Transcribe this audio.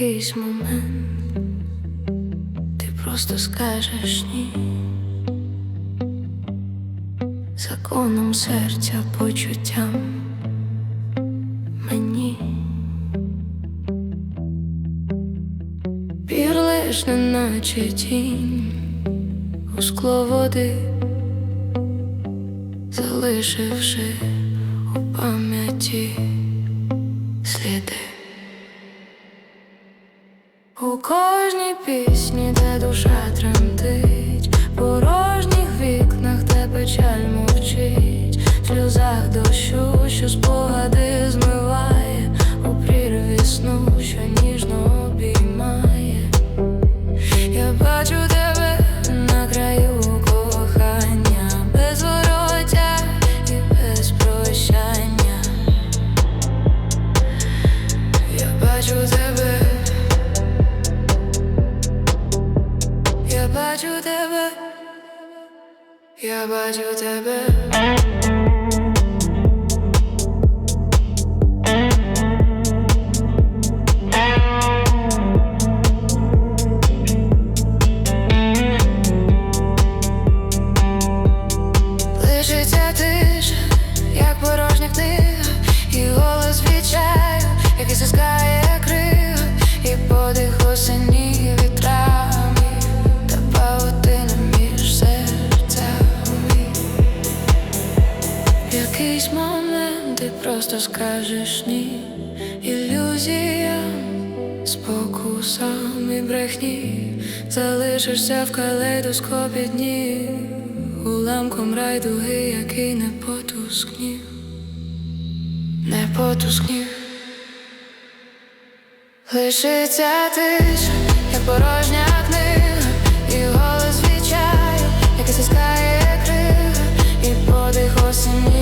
якийсь момент ти просто скажеш ні. Законом серця почуттям мені Пір лиш наче тінь у скло води, залишивши у пам'яті сліди. Кожній пісні, де душа тремтить, порожніх вікнах, де печаль мовчить, в сльозах дощу, що спогади змиває, у прірві сну, що ніжно обіймає. Я бачу тебе на краю кохання, без вороття і без прощання. Я бачу тебе. Бачу тебе, я бачу тебе. якийсь момент ти просто скажеш ні ілюзія спокусам і брехні, залишишся в калейдоскопі днів уламком райдуги, який не потускнів, не потускнів, лишиться тиша, як порожня книга, і голос відчаю, як сіскає крига, і подих осені.